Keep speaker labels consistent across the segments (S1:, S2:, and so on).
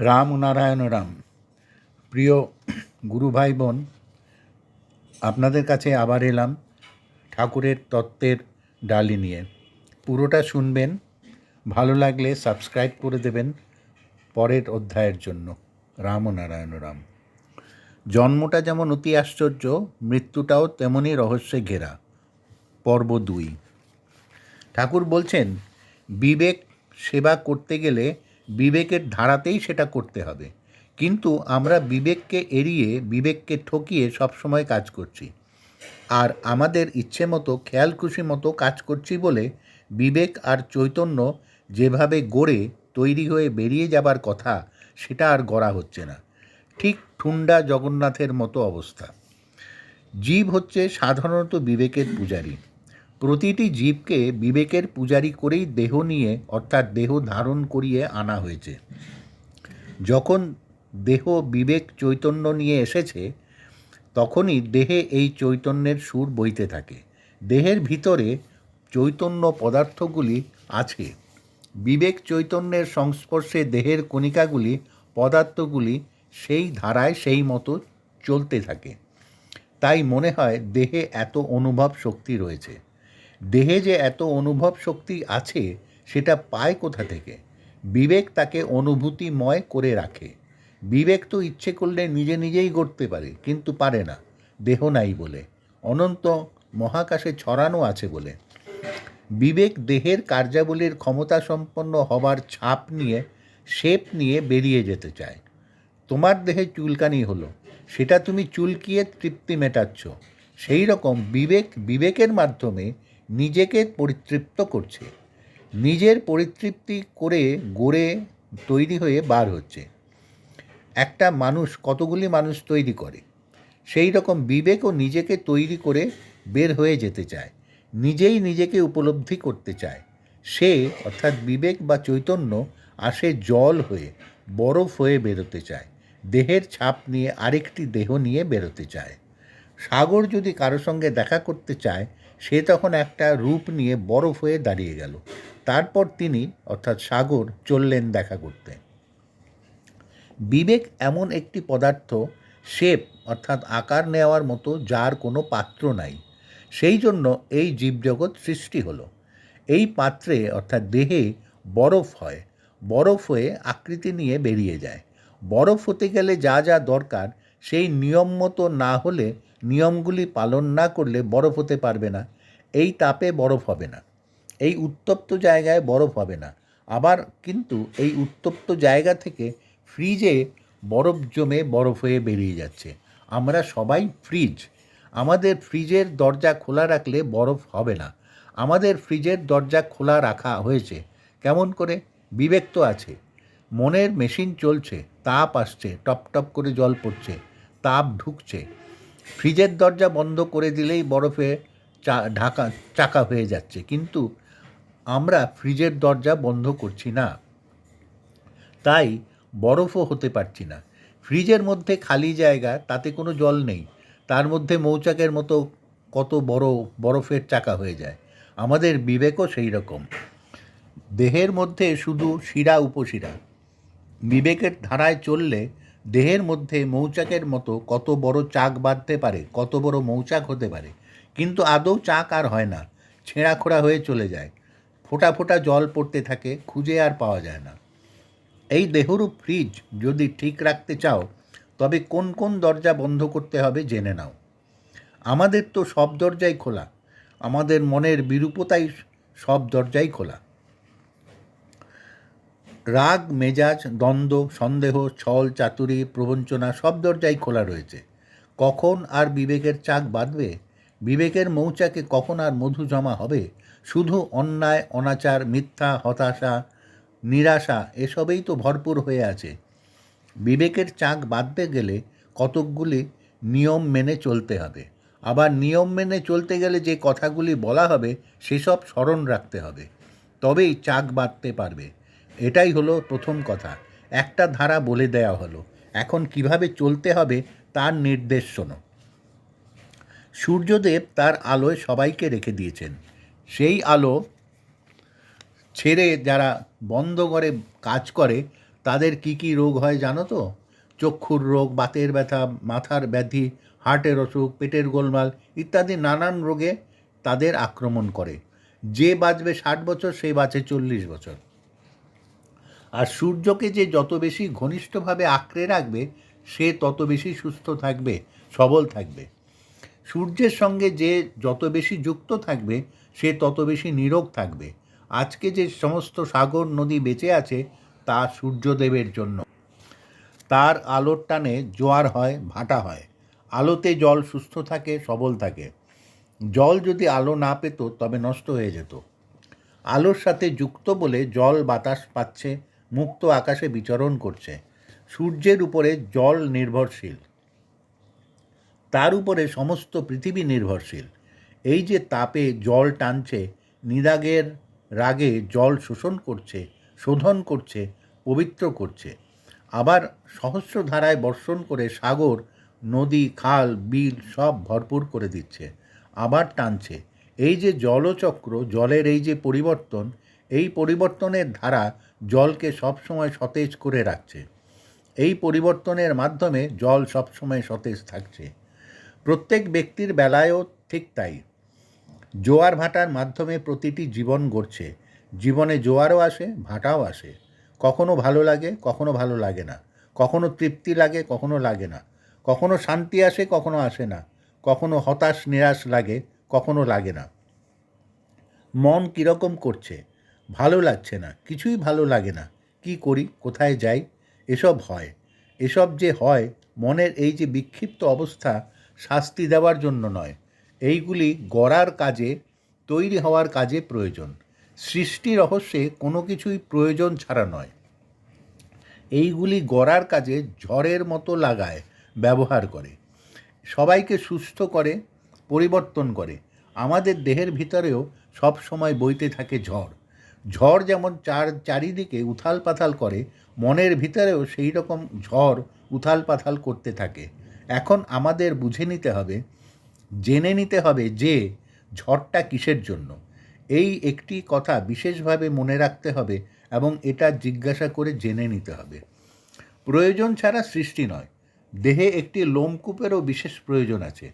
S1: রাম নারায়ণ রাম। প্রিয় গুরু ভাই বোন আপনাদের কাছে আবার এলাম ঠাকুরের তত্ত্বের ডালি নিয়ে। পুরোটা শুনবেন, ভালো লাগলে সাবস্ক্রাইব করে দেবেন পরের অধ্যায়ের জন্য রাম নারায়ণ রাম। জন্মটা যেমন অতি আশ্চর্য, মৃত্যুটাও তেমনই রহস্যে ঘেরা। পর্ব দুই। ঠাকুর বলছেন, বিবেক সেবা করতে গেলে বিবেকের ধারাতেই সেটা করতে হবে। কিন্তু আমরা বিবেককে এড়িয়ে, বিবেককে ঠকিয়ে সবসময় কাজ করছি। আর আমাদের ইচ্ছে মতো, খেয়াল খুশি মতো কাজ করছি বলে বিবেক আর চৈতন্য যেভাবে গড়ে তৈরি হয়ে বেরিয়ে যাবার কথা, সেটা আর গড়া হচ্ছে না। ঠিক ঠুন্ডা জগন্নাথের মতো অবস্থা। জীব হচ্ছে সাধারণত বিবেকের পূজারী। প্রতিটি জীবকে বিবেকের পূজারী করেই দেহ নিয়ে, অর্থাৎ দেহ ধারণ করিয়ে আনা হয়েছে। যখন দেহ বিবেক চৈতন্য নিয়ে এসেছে, তখনই দেহে এই চৈতন্যের সুর বইতে থাকে। দেহের ভিতরে চৈতন্য পদার্থগুলি আছে। বিবেক চৈতন্যের সংস্পর্শে দেহের কণিকাগুলি, পদার্থগুলি সেই ধারায় সেই মতো চলতে থাকে। তাই মনে হয় দেহে এত অনুভব শক্তি রয়েছে। দেহে যে এত অনুভব শক্তি আছে, সেটা পায় কোথা থেকে? বিবেক তাকে অনুভূতিময় করে রাখে। বিবেক তো ইচ্ছে করলে নিজে নিজেই গড়তে পারে, কিন্তু পারে না। দেহ নাই বলে। অনন্ত মহাকাশে ছড়ানো আছে বলে। বিবেক দেহের কার্যাবলীর ক্ষমতা সম্পন্ন হবার ছাপ নিয়ে, শেপ নিয়ে বেরিয়ে যেতে চায়। তোমার দেহে চুলকানি হলো। সেটা তুমি চুলকিয়ে তৃপ্তি মেটাচ্ছ। সেই রকম বিবেক বিবেকের মাধ্যমে নিজেকে পরিতৃপ্ত করছে। নিজের পরিতৃপ্তি করে গড়ে তৈরি হয়ে বার হচ্ছে। একটা মানুষ কতগুলি মানুষ তৈরি করে, সেই রকম বিবেকও নিজেকে তৈরি করে বের হয়ে যেতে চায়, নিজেই নিজেকে উপলব্ধি করতে চায়। সে অর্থাৎ বিবেক বা চৈতন্য আসে জল হয়ে, বরফ হয়ে বেরোতে চায়, দেহের ছাপ নিয়ে আরেকটি দেহ নিয়ে বেরোতে চায়। সাগর যদি কারও সঙ্গে দেখা করতে চায় সে তখন একটা রূপ নিয়ে বরফ হয়ে দাঁড়িয়ে গেল। তারপর তিনি, অর্থাৎ সাগর, চললেন দেখা করতে। বিবেক এমন একটি পদার্থ, শেপ, অর্থাৎ আকার নেওয়ার মতো যার কোনো পাত্র নাই। সেই জন্য এই জীবজগৎ সৃষ্টি হলো। এই পাত্রে, অর্থাৎ দেহে, বরফ হয়। বরফ হয়ে আকৃতি নিয়ে বেরিয়ে যায়। বরফ হতে গেলে যা যা দরকার সেই নিয়ম মতো না হলে নিয়মগুলি পালন না করলে বরফ হতে পারবে না। এই তাপে বরফ হবে না। এই উত্তপ্ত জায়গায় বরফ হবে না। আবার কিন্তু এই উত্তপ্ত জায়গা থেকে ফ্রিজে বরফ জমে বরফ হয়ে বেরিয়ে যাচ্ছে। আমরা সবাই ফ্রিজ। আমাদের ফ্রিজের দরজা খোলা রাখলে বরফ হবে না। আমাদের ফ্রিজের দরজা খোলা রাখা হয়েছে। কেমন করে? বিবেক তো আছে। মনের মেশিন চলছে। তাপ আসছে। টপ টপ করে জল পড়ছে। তাপ ঢুকছে। ফ্রিজের দরজা বন্ধ করে দিলেই বরফে চা, ঢাকা, চাকা হয়ে যাচ্ছে। কিন্তু আমরা ফ্রিজের দরজা বন্ধ করছি না। তাই বরফও হতে পারছি না। ফ্রিজের মধ্যে খালি জায়গা, তাতে কোনো জল নেই। তার মধ্যে মৌচাকের মতো কত বড় বরফের চাকা হয়ে যায়। আমাদের বিবেকও সেই রকম। দেহের মধ্যে শুধু শিরা, উপশিরা। বিবেকের ধারায় চললে দেহের মধ্যে মৌচাকের মতো কত বড় চাক বাঁধতে পারে, কত বড় মৌচাক হতে পারে। কিন্তু আদৌ চাক আর হয় না ছেঁড়া খোড়া হয়ে চলে যায়। ফোঁটা ফোঁটা জল পড়তে থাকে, খুঁজে আর পাওয়া যায় না। এই দেহরূপ ফ্রিজ যদি ঠিক রাখতে চাও, তবে কোন কোন দরজা বন্ধ করতে হবে জেনে নাও। আমাদের তো সব দরজাই খোলা, আমাদের মনের বিরূপতাই সব দরজাই খোলা। রাগ, মেজাজ, দ্বন্দ্ব, সন্দেহ, ছল, চাতুরি, প্রবঞ্চনা সব দরজাই খোলা রয়েছে। কখন আর বিবেকের চাক বাঁধবে? বিবেকের মৌচাকে কখন আর মধু জমা হবে? শুধু অন্যায়, অনাচার, মিথ্যা, হতাশা, নিরাশা এসবেই তো ভরপুর হয়ে আছে। বিবেকের চাক বাঁধতে গেলে কতকগুলি নিয়ম মেনে চলতে হবে। আবার নিয়ম মেনে চলতে গেলে যে কথাগুলি বলা হবে, সেসব স্মরণ রাখতে হবে। তবেই চাক বাঁধতে পারবে। এটাই হলো প্রথম কথা। একটা ধারা বলে দেওয়া হলো। এখন কীভাবে চলতে হবে তার নির্দেশ শোনো। সূর্যদেব তার আলোয় সবাইকে রেখে দিয়েছেন। সেই আলো ছেড়ে যারা বন্ধ করে কাজ করে, তাদের কি কি রোগ হয় জানো তো? চক্ষুর রোগ, বাতের ব্যথা, মাথার ব্যাধি, হার্টের অসুখ, পেটের গোলমাল ইত্যাদি নানান রোগে তাদের আক্রমণ করে। যে বাঁচবে ষাট বছর, সে বাঁচে চল্লিশ বছর। আর সূর্যকে যে যত বেশি ঘনিষ্ঠভাবে আঁকড়ে রাখবে, সে তত বেশি সুস্থ থাকবে, সবল থাকবে। সূর্যের সঙ্গে যে যত বেশি যুক্ত থাকবে, সে তত বেশি নিরোগ থাকবে। আজকে যে সমস্ত সাগর নদী বেঁচে আছে, তা সূর্যদেবের জন্য। তার আলোর টানে জোয়ার হয়, ভাটা হয়। আলোতে জল সুস্থ থাকে, সবল থাকে। জল যদি আলো না পেত, তবে নষ্ট হয়ে যেত। আলোর সাথে যুক্ত বলে জল বাতাস পাচ্ছে মুক্ত আকাশে বিচরণ করছে। সূর্যের উপরে জল নির্ভরশীল। তার উপরে সমস্ত পৃথিবী নির্ভরশীল। এই যে তাপে জল টানছে নিরাগের রাগে জল শোষণ করছে, শোধন করছে, পবিত্র করছে। আবার সহস্র ধারায় বর্ষণ করে সাগর, নদী, খাল, বিল সব ভরপুর করে দিচ্ছে। আবার টানছে। এই যে জলচক্র, জলের এই যে পরিবর্তন এই পরিবর্তনের ধারা জলকে সবসময় সতেজ করে রাখছে। এই পরিবর্তনের মাধ্যমে জল সবসময় সতেজ থাকছে। প্রত্যেক ব্যক্তির বেলায়ও ঠিক তাই। জোয়ার ভাটার মাধ্যমে প্রতিটি জীবন গড়ছে। জীবনে জোয়ারও আসে, ভাটাও আসে। কখনো ভালো লাগে, কখনো ভালো লাগে না। কখনো তৃপ্তি লাগে, কখনো লাগে না। কখনো শান্তি আসে, কখনো আসে না। কখনো হতাশ, নিরাশ লাগে, কখনো লাগে না। মন কীরকম করছে? ভালো লাগছে না, কিছুই ভালো লাগে না। কি করি? কোথায় যাই? এসব হয়। এসব যে হয়, মনের এই যে বিক্ষিপ্ত অবস্থা শাস্তি দেওয়ার জন্য নয়। এইগুলি গড়ার কাজে, তৈরি হওয়ার কাজে প্রয়োজন। সৃষ্টি রহস্যে কোনো কিছুই প্রয়োজন ছাড়া নয়। এইগুলি গড়ার কাজে ঝড়ের মতো লাগায়, ব্যবহার করে। সবাইকে সুস্থ করে, পরিবর্তন করে। আমাদের দেহের ভিতরেও সব সময় বইতে থাকে ঝড়। ঝড় যেমন চার, চারিদিকে উথাল পাথাল করে, মনের ভিতরেও সেই রকম ঝড় উথাল পাথাল করতে থাকে। এখন আমাদের বুঝে নিতে হবে, জেনে নিতে হবে যে ঝড়টা কিসের জন্য। এই একটি কথা বিশেষভাবে মনে রাখতে হবে এবং এটা জিজ্ঞাসা করে জেনে নিতে হবে। প্রয়োজন ছাড়া সৃষ্টি নয়। দেহে একটি লোমকূপেরও বিশেষ প্রয়োজন আছে।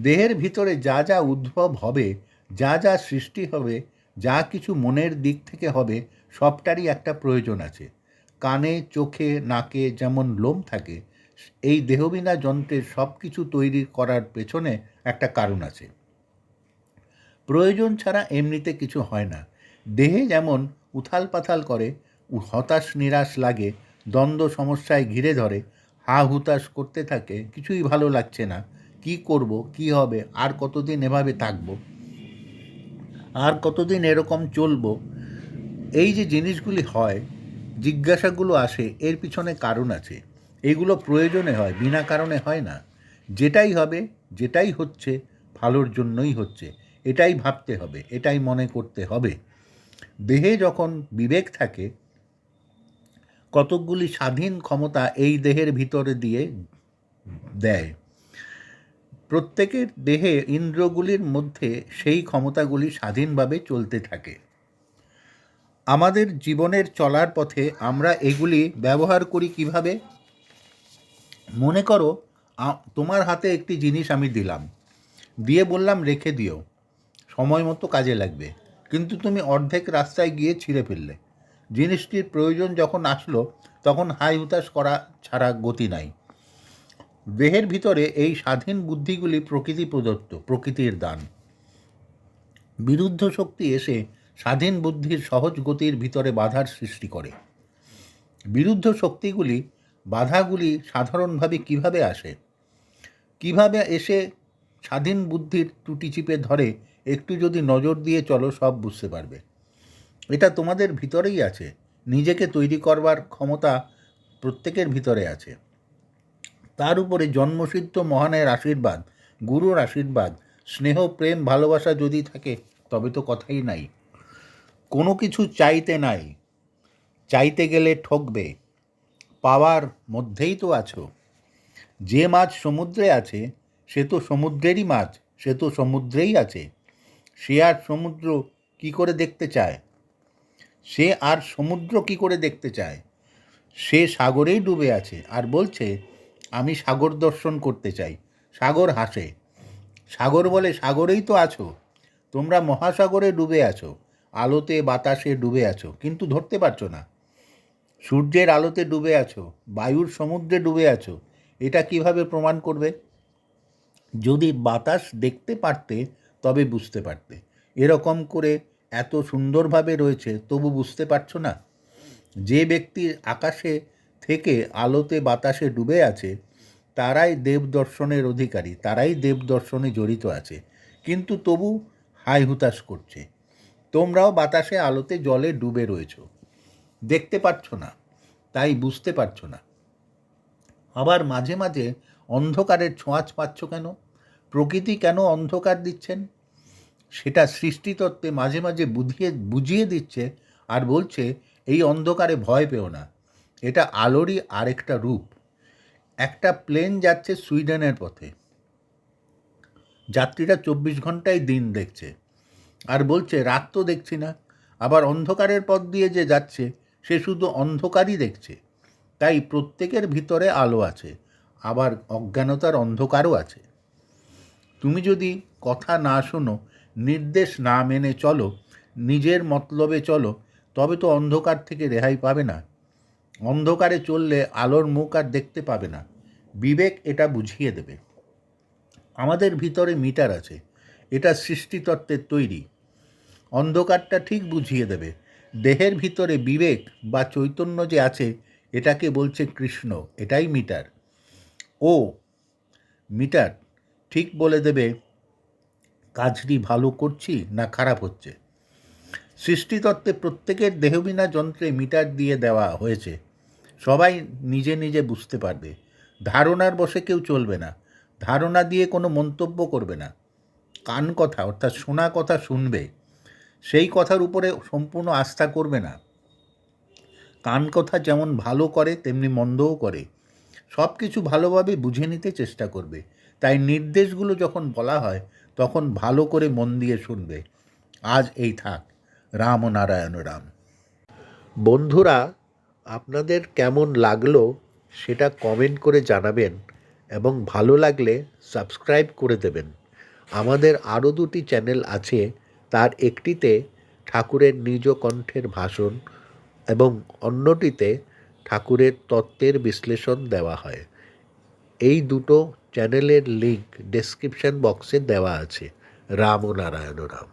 S1: দেহের ভিতরে যা যা উদ্ভব হবে, যা যা সৃষ্টি হবে যা কিছু মনের দিক থেকে হবে, সবটারই একটা প্রয়োজন আছে। কানে, চোখে, নাকে যেমন লোম থাকে, এই দেহবিনা যন্ত্রের সব কিছু তৈরি করার পেছনে একটা কারণ আছে। প্রয়োজন ছাড়া এমনিতে কিছু হয় না। দেহে যেমন উথাল পাথাল করে, হতাশ, নিরাশ লাগে, দ্বন্দ্ব, সমস্যায় ঘিরে ধরে হা হুতাশ করতে থাকে, কিছুই ভালো লাগছে না। কি করব, কি হবে, আর কতদিন এভাবে থাকব? আর কতদিন এরকম চলবো? এই যে জিনিসগুলি হয়, জিজ্ঞাসাগুলো আসে, এর পিছনে কারণ আছে। এগুলো প্রয়োজনে হয়, বিনা কারণে হয় না। যেটাই হবে, যেটাই হচ্ছে, ভালোর জন্যই হচ্ছে। এটাই ভাবতে হবে, এটাই মনে করতে হবে। দেহে যখন বিবেক থাকে, কতকগুলি স্বাধীন ক্ষমতা এই দেহের ভিতরে দিয়ে দেয়। প্রত্যেকের দেহে ইন্দ্রগুলির মধ্যে সেই ক্ষমতাগুলি স্বাধীনভাবে চলতে থাকে। আমাদের জীবনের চলার পথে আমরা এগুলি ব্যবহার করি কীভাবে? মনে করো তোমার হাতে একটি জিনিস আমি দিলাম। দিয়ে বললাম, রেখে দিও। সময় মতো কাজে লাগবে। কিন্তু তুমি অর্ধেক রাস্তায় গিয়ে ছিঁড়ে ফেললে। জিনিসটির প্রয়োজন যখন আসলো, তখন হাই হুতাশ করা ছাড়া গতি নাই। দেহের ভিতরে এই স্বাধীন বুদ্ধিগুলি প্রকৃতি প্রদত্ত, প্রকৃতির দান। বিরুদ্ধ শক্তি এসে স্বাধীন বুদ্ধির সহজ গতির ভিতরে বাধার সৃষ্টি করে। বিরুদ্ধ শক্তিগুলি, বাধাগুলি সাধারণভাবে কীভাবে আসে? কীভাবে এসে স্বাধীন বুদ্ধির ত্রুটি চিপে ধরে, একটু যদি নজর দিয়ে চলো, সব বুঝতে পারবে। এটা তোমাদের ভিতরেই আছে। নিজেকে তৈরি করবার ক্ষমতা প্রত্যেকের ভিতরে আছে। তার উপরে জন্মসিদ্ধ মহানের আশীর্বাদ, গুরুর আশীর্বাদ, স্নেহ, প্রেম, ভালোবাসা যদি থাকে, তবে তো কথাই নাই। কোনো কিছু চাইতে নাই, চাইতে গেলে ঠকবে, পাওয়ার মধ্যেই তো আছো। যে মাছ সমুদ্রে আছে, সে তো সমুদ্রেরই মাছ, সে তো সমুদ্রেই আছে। সে আর সমুদ্র কি করে দেখতে চায়? সে আর সমুদ্র কি করে দেখতে চায়? সে সাগরেই ডুবে আছে, আর বলছে আমি সাগর দর্শন করতে চাই। সাগর হাসে। সাগর বলে, সাগরেই তো আছো। তোমরা মহাসাগরে ডুবে আছো। আলোতে বাতাসে ডুবে আছো। কিন্তু ধরতে পারছ না। সূর্যের আলোতে ডুবে আছো। বায়ুর সমুদ্রে ডুবে আছো। এটা কীভাবে প্রমাণ করবে? যদি বাতাস দেখতে পারতে, তবে বুঝতে পারতে। এরকম করে এত সুন্দরভাবে রয়েছে, তবু বুঝতে পারছ না? যে ব্যক্তি আকাশে থেকে আলোতে বাতাসে ডুবে আছে, তারাই দেব দর্শনের অধিকারী, তারাই দেব দর্শনে জড়িত আছে। কিন্তু তবু হাই হুতাশ করছে। তোমরাও বাতাসে আলোতে জলে ডুবে রয়েছ। দেখতে পাচ্ছ না, তাই বুঝতে পারছ না। আবার মাঝে মাঝে অন্ধকারের ছোঁয়াচ পাচ্ছ কেন? প্রকৃতি কেন অন্ধকার দিচ্ছেন? সেটা সৃষ্টিতত্ত্বে মাঝে মাঝে বুঝিয়ে বুঝিয়ে দিচ্ছে আর বলছে, এই অন্ধকারে ভয় পেও না। এটা আলোরই আরেকটা রূপ। একটা প্লেন যাচ্ছে সুইডেনের পথে। যাত্রীরা চব্বিশ ঘন্টায় দিন দেখছে। আর বলছে, রাত তো দেখছি না। আবার অন্ধকারের পথ দিয়ে যে যাচ্ছে, সে শুধু অন্ধকারই দেখছে। তাই প্রত্যেকের ভিতরে আলো আছে। আবার অজ্ঞানতার অন্ধকারও আছে। তুমি যদি কথা না শোনো, নির্দেশ না মেনে চলো, নিজের মতলবে চলো, তবে তো অন্ধকার থেকে রেহাই পাবে না। অন্ধকারে চললে আলোর মুখ আর দেখতে পাবে না। বিবেক এটা বুঝিয়ে দেবে। আমাদের ভিতরে মিটার আছে। এটা সৃষ্টিতত্ত্বের তৈরি। অন্ধকারটা ঠিক বুঝিয়ে দেবে। দেহের ভিতরে বিবেক বা চৈতন্য যে আছে, এটাকে বলছে কৃষ্ণ। এটাই মিটার। ও মিটার ঠিক বলে দেবে, কাজটি ভালো করছি না খারাপ হচ্ছে? সৃষ্টিতত্ত্বে প্রত্যেকের দেহবিনা যন্ত্রে মিটার দিয়ে দেওয়া হয়েছে। সবাই নিজে নিজে বুঝতে পারবে। ধারণার বসে কেউ চলবে না। ধারণা দিয়ে কোনো মন্তব্য করবে না। কান কথা, অর্থাৎ শোনা কথা শুনবে। সেই কথার উপরে সম্পূর্ণ আস্থা করবে না। কান কথা যেমন ভালো করে, তেমনি মন্দও করে। সব কিছু ভালোভাবে বুঝে নিতে চেষ্টা করবে। তাই নির্দেশগুলো যখন বলা হয়, তখন ভালো করে মন দিয়ে শুনবে। আজ এই থাক। রাম নারায়ণ রাম। বন্ধুরা আপনাদের কেমন লাগল সেটা কমেন্ট করে জানাবেন এবং ভালো লাগলে সাবস্ক্রাইব করে দেবেন। আমাদের আরও দুটি চ্যানেল আছে, তার একটিতে ঠাকুরের নিজ কণ্ঠের ভাষণ এবং অন্যটিতে ঠাকুরের তত্ত্বের বিশ্লেষণ দেওয়া হয়। এই দুটো চ্যানেলের লিংক ডেসক্রিপশন বক্সে দেওয়া আছে। রাম ও নারায়ণ রাম।